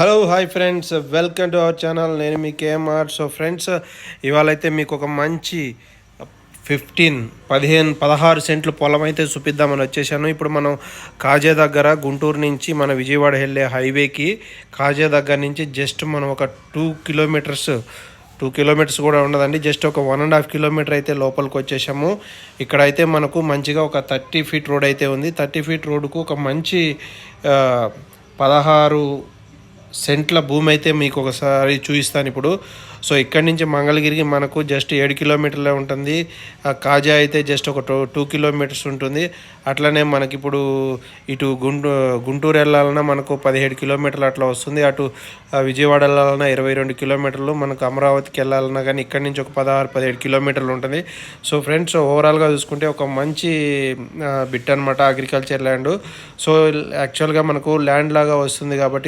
Hello hi friends welcome to our channel నేను మీ KMR so friends ఇవాళ అయితే మీకు ఒక మంచి ఫిఫ్టీన్ పదిహేను పదహారు సెంట్లు పొలం అయితే చూపిద్దామని వచ్చేసాను. ఇప్పుడు మనం కాజే దగ్గర గుంటూరు నుంచి మన విజయవాడ వెళ్ళే హైవేకి కాజే దగ్గర నుంచి జస్ట్ మనం ఒక టూ కిలోమీటర్స్ టూ కిలోమీటర్స్ కూడా ఉండదండి. జస్ట్ ఒక వన్ అండ్ హాఫ్ కిలోమీటర్ అయితే లోపలికి వచ్చేసాము. ఇక్కడ అయితే మనకు మంచిగా ఒక థర్టీ ఫీట్ రోడ్ అయితే ఉంది. థర్టీ ఫీట్ రోడ్కు ఒక మంచి పదహారు సెంట్ల భూమి అయితే మీకు ఒకసారి చూపిస్తాను ఇప్పుడు. సో ఇక్కడి నుంచి మంగళగిరికి మనకు జస్ట్ ఏడు కిలోమీటర్లే ఉంటుంది. కాజా అయితే జస్ట్ ఒక టూ టూ కిలోమీటర్స్ ఉంటుంది. అట్లనే మనకి ఇప్పుడు ఇటు గుంటూ గుంటూరు వెళ్ళాలన్నా మనకు పదిహేడు కిలోమీటర్లు అట్లా వస్తుంది. అటు విజయవాడ వెళ్ళాలన్నా ఇరవై రెండు కిలోమీటర్లు. మనకు అమరావతికి వెళ్ళాలన్నా కానీ ఇక్కడి నుంచి ఒక పదహారు పదిహేడు కిలోమీటర్లు ఉంటుంది. సో ఫ్రెండ్స్ ఓవరాల్గా చూసుకుంటే ఒక మంచి బిట్ అనమాట అగ్రికల్చర్ ల్యాండ్. సో యాక్చువల్గా మనకు ల్యాండ్ లాగా వస్తుంది కాబట్టి